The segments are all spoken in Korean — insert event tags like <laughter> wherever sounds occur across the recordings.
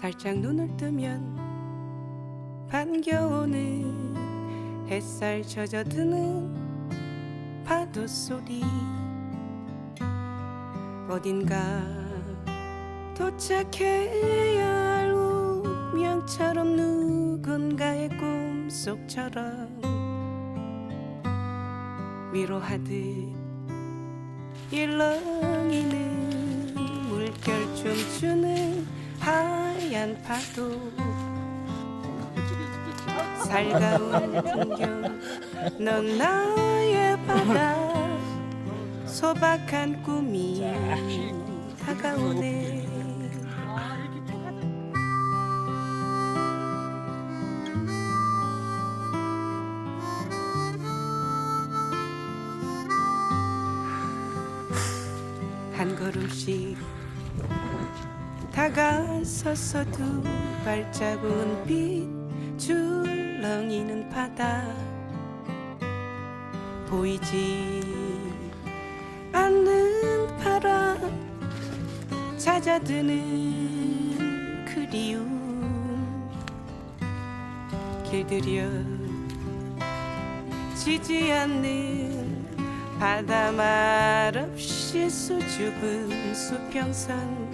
살짝 눈을 뜨면 반겨오는 햇살 젖어드는 파도 소리. 어딘가 도착해야 할 운명처럼 누군가의 꿈속처럼 위로하듯 일렁이는 물결 춤추는 하얀 파도. <laughs> 살가운 풍경 넌 나의 바다. 소박한 꿈이 다가오네. 한 걸음씩 다가서서 두 발자국은 빛 줄렁이는 바다. 보이지 않는 바람 찾아드는 그리움. 길들여 지지 않는 바다 말없이 수줍은 수평선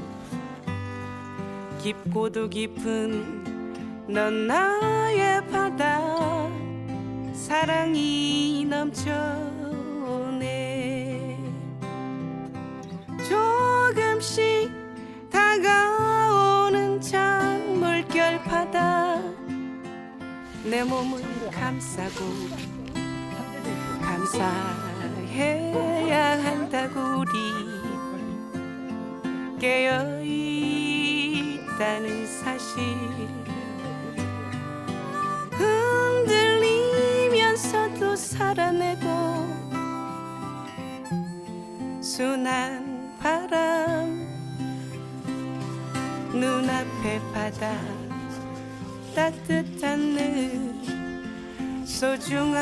깊고도 깊은 넌 나의 바다. 사랑이 넘쳐오네. 조금씩 다가오는 찬물결 바다. 내 몸을 감싸고 감사해 있다는 사실. 흔들리면서도 살아내고 순한 바람 눈앞에 바다 따뜻한 늘 소중한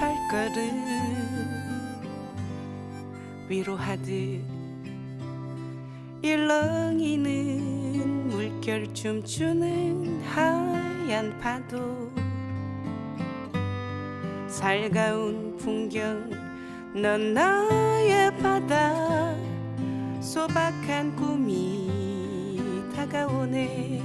발걸음 위로하듯 일렁이는 물결 춤추는 하얀 파도. 살가운 풍경 넌 나의 바다. 소박한 꿈이 다가오네.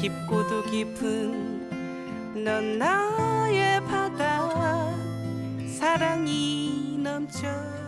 깊고도 깊은 넌 나의 바다. 사랑이 넘쳐